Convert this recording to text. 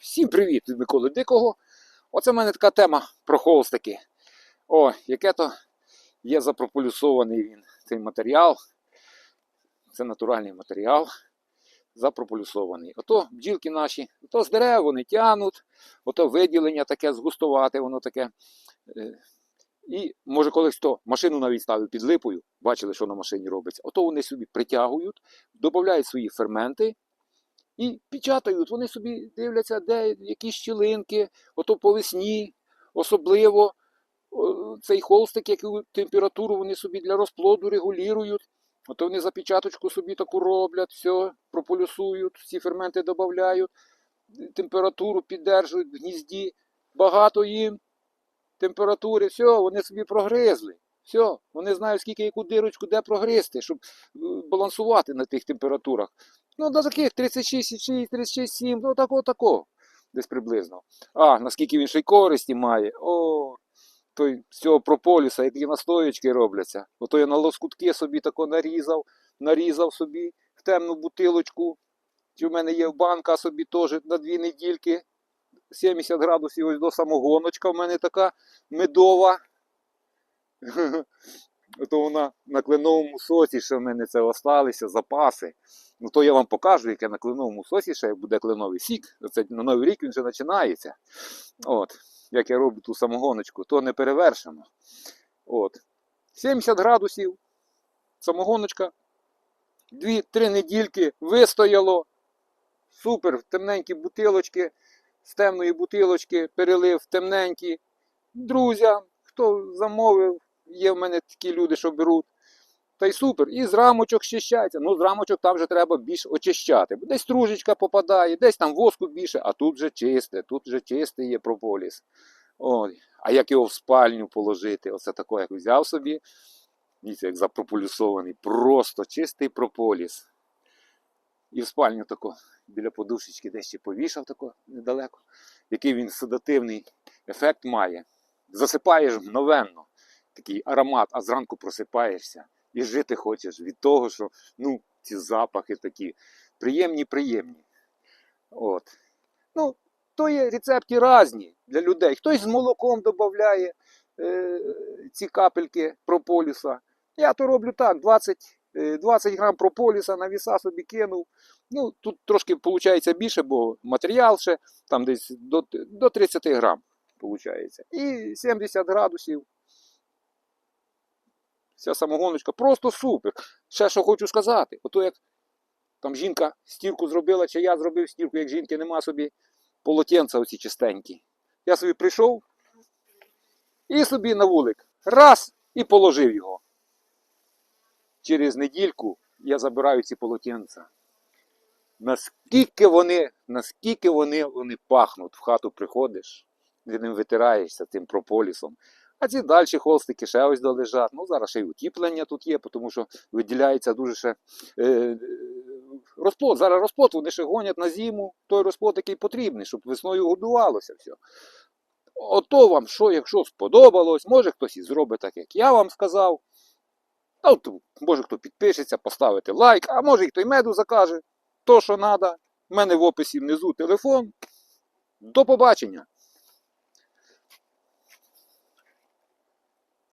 Всім привіт від Миколи Дикого. Оце в мене така тема про холстики. О, яке то є запрополюсований він цей матеріал. Це натуральний матеріал. Запрополюсований. Ото бджілки наші, ото з дерев вони тянуть, ото виділення таке згустувати, воно таке. Е, І може колись хто машину навіть ставив під липою, бачили, що на машині робиться. Ото вони собі притягують, додають свої ферменти і печатають. Вони собі дивляться, де які щілинки, ото по весні, особливо цей холстик, яку температуру вони собі для розплоду регулюють. Ото вони запечаточку собі таку роблять, все, прополюсують, всі ферменти додають, температуру піддержують в гнізді. Багато їм температури, все, вони собі прогризли. Все, вони знають, скільки яку дирочку де прогризти, щоб е, балансувати на тих температурах. Ну, до таких 36,6, 36,7, ну такого, такого, десь приблизно. А, наскільки він ще й користі має. О, той з цього прополіса, які настоячки робляться. Ото я на лоскутки собі тако нарізав, нарізав собі в темну бутилочку. В мене є банка собі теж на дві недільки. 70 градусів ось до самогоночка в мене така медова. Ото вона на кленовому соці, що в мене це осталися, запаси. Ну то я вам покажу, яке на кленовому сосі ще буде кленовий сік. Це на Новий рік він вже починається. От, як я роблю ту самогоночку, то не перевершено. От. 70 градусів, самогоночка. Дві-три недільки вистояло. Супер, темненькі бутилочки, з темної бутилочки перелив темненькі. Друзям, хто замовив, є в мене такі люди, що беруть. Та й супер. І з рамочок щищається. Ну, з рамочок там вже треба більш очищати. Десь стружечка попадає, десь там воску більше, а тут вже чисте, тут вже чистий є прополіс. Ой. А як його в спальню положити? Оце тако, як взяв собі. Дивіться, як запрополюсований. Просто чистий прополіс. І в спальню тако, біля подушечки десь ще повішав тако недалеко. Який він седативний ефект має. Засипаєш мгновенно такий аромат, а зранку просипаєшся і жити хочеш від того, що ну, ці запахи такі приємні, приємні. От. Ну, то є рецепти різні для людей. Хтось з молоком додає е, ці капельки прополіса. Я то роблю так: 20, е, 20 грам прополіса на віса собі кинув. Ну, тут трошки виходить більше, бо матеріал ще там десь до, до 30 грам. Получається. І 70 градусів Ця самогоночка просто супер. Ще що хочу сказати, ото як там жінка стірку зробила, чи я зробив стірку, як жінки нема собі полотенця оці чистенькі. Я собі прийшов і собі на вулик раз і положив його. Через недільку я забираю ці полотенця. Наскільки вони, наскільки вони, вони пахнуть, в хату приходиш, ти ним витираєшся тим прополісом. А ці далі холстики ще ось долежать. Ну, зараз ще й утіплення тут є, тому що виділяється дуже ще е, розплод. Зараз розплод вони ще гонять на зиму, той розплод, який потрібний, щоб весною годувалося все. Ото вам, що, якщо сподобалось, може хтось і зробить так, як я вам сказав. А от, може хто підпишеться, поставити лайк, а може і хто й меду закаже. То, що треба. У мене в описі внизу телефон. До побачення!